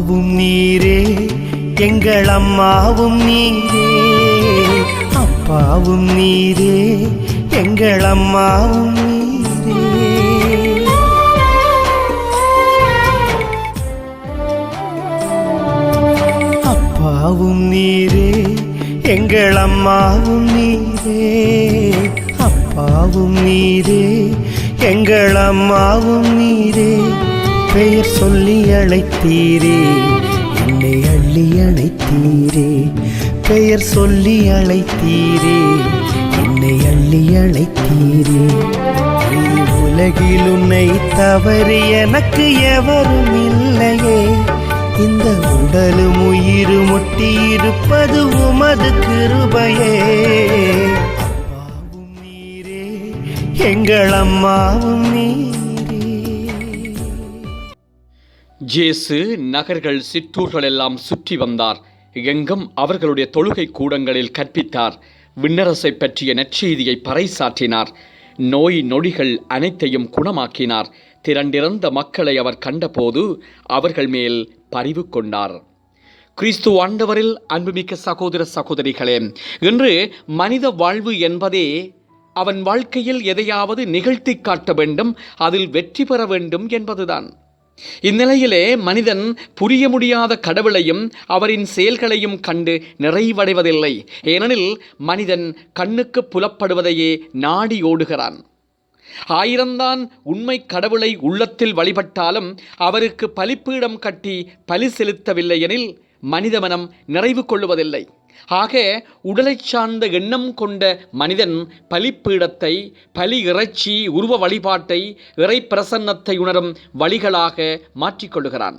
அம்மாவும் நீரே எங்கள் அம்மாவும் நீரே. அப்பாவும் நீரே எங்கள் அம்மாவும் நீரே. அப்பாவும் நீரே எங்கள் அம்மாவும் நீரே. அப்பாவும் நீரே எங்கள் அம்மாவும் நீரே. பெயர் சொல்லி அழைத்தீரே. என்னை அள்ளி அழைத்தீரே பெயர் சொல்லி அழைத்தீரே. என்னை அள்ளி அழைத்தீரே நீ உலகில் உன்னை தவறு எனக்கு எவரும் இல்லையே. இந்த உடலும் உயிர் ஒட்டி இருப்பது உமது கிருபையே. அப்பாவும் நீரே. எங்கள் அம்மாவும் நீ. ஜேசு நகர்கள் சிற்றூர்கள் எல்லாம் சுற்றி வந்தார். எங்கும் அவர்களுடைய தொழுகை கூடங்களில் கற்பித்தார். விண்ணரசை பற்றிய நற்செய்தியை பறைசாற்றினார். நோய் நொடிகள் அனைத்தையும் குணமாக்கினார். திரண்டிறந்த மக்களை அவர் கண்டபோது அவர்கள் மேல் பரிவு கொண்டார். கிறிஸ்து ஆண்டவரில் அன்புமிக்க சகோதர சகோதரிகளே இன்று மனித வாழ்வு என்பதே அவன் வாழ்க்கையில் எதையாவது நிகழ்த்தி காட்ட வேண்டும் அதில் வெற்றி பெற வேண்டும் என்பதுதான். இந்நிலையிலே மனிதன் புரிய முடியாத கடவுளையும் அவரின் செயல்களையும் கண்டு நிறைவடைவதில்லை. ஏனெனில் மனிதன் கண்ணுக்கு புலப்படுவதையே நாடி ஓடுகிறான். ஆயிரம்தான் உண்மை கடவுளை உள்ளத்தில் வழிபட்டாலும் அவருக்கு பலிப்பீடம் கட்டி பலி செலுத்தவில்லை எனில் மனித மனம் நிறைவு கொள்ளுவதில்லை. ஆக உடலைச் சார்ந்த எண்ணம் கொண்ட மனிதன் பலிப்பீடத்தை பலி இறைச்சி உருவ வழிபாட்டை இறை பிரசன்னத்தை உணரும் வழிகளாக மாற்றிக்கொள்கிறான்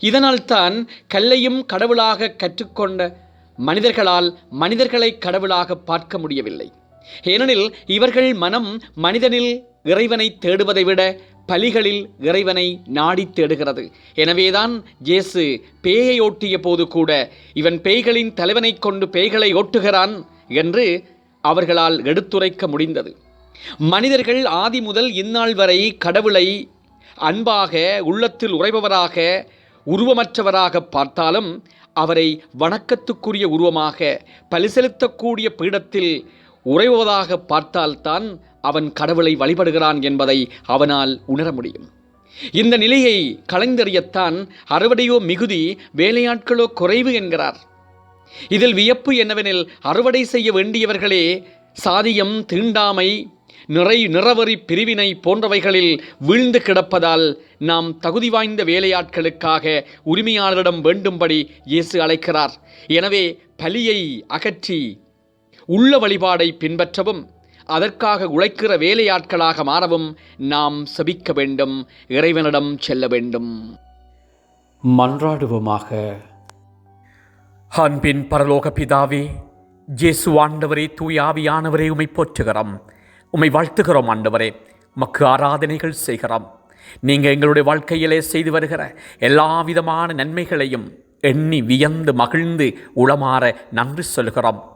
இதனால்தான் கல்லையும் கடவுளாக கற்றுக்கொண்ட மனிதர்களால் மனிதர்களை கடவுளாக பார்க்க முடியவில்லை. ஏனெனில் இவர்கள் மனம் மனிதனில் இறைவனை தேடுவதை விட பலிகளில் இறைவனை நாடித் தேடுகிறது. எனவேதான் இயேசு பேயை ஓட்டிய போது கூட இவன் பேய்களின் தலைவனைக் கொண்டு பேய்களை ஓட்டுகிறான் என்று அவர்களால் எடுத்துரைக்க முடிந்தது. மனிதர்கள் ஆதி முதல் இந்நாள் வரை கடவுளை அன்பாக உள்ளத்தில் உறைபவராக உருவமற்றவராக பார்த்தாலும் அவரை வணக்கத்துக்குரிய உருவமாக பலி செலுத்தக்கூடிய பீடத்தில் உறைவதாக பார்த்தால்தான் அவன் கடவுளை வழிபடுகிறான் என்பதை அவனால் உணர முடியும். இந்த நிலையை கலைந்தறியத்தான் அறுவடையோ மிகுதி வேலையாட்களோ குறைவு என்கிறார். இதில் வியப்பு என்னவெனில் அறுவடை செய்ய வேண்டியவர்களே சாதியம் தீண்டாமை நிறை நிறவரி பிரிவினை போன்றவைகளில் வீழ்ந்து கிடப்பதால் நாம் தகுதி வாய்ந்த வேலையாட்களுக்காக உரிமையாளரிடம் வேண்டும்படி இயேசு அழைக்கிறார். எனவே பலியை அகற்றி உள்ள வழிபாடை பின்பற்றவும். அதற்காக உழைக்கிற வேலையாட்களாக மாறவும் நாம் செபிக்க வேண்டும் இறைவனிடம் செல்ல வேண்டும். மன்றாடுவோமாக. அன்பின் பரலோக பிதாவே ஜேசு ஆண்டவரே தூயாவியானவரே உமை போற்றுகிறோம். உம்மை வாழ்த்துகிறோம் ஆண்டவரே மக்கு ஆராதனைகள் செய்கிறோம். நீங்கள் எங்களுடைய வாழ்க்கையிலே செய்து வருகிற எல்லா விதமான நன்மைகளையும் எண்ணி வியந்து மகிழ்ந்து உளமாற நன்றி சொல்கிறோம்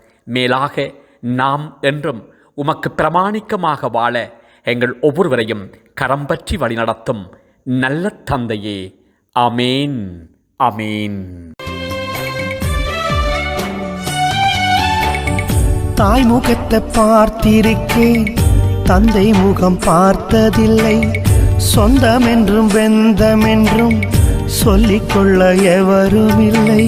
மேலாக நாம் என்றும் உமக்கு பிரமாணிக்கமாக வாழ எங்கள் ஒவ்வொருவரையும் கரம் பற்றி வழிநடத்தும் நல்ல தந்தையே. அமேன் அமேன் தாய் முகத்தை பார்த்திருக்கேன் தந்தை முகம் பார்த்ததில்லை. சொந்தம் என்றும் வெந்தம் என்றும் சொல்லிக்கொள்ள எவரும் இல்லை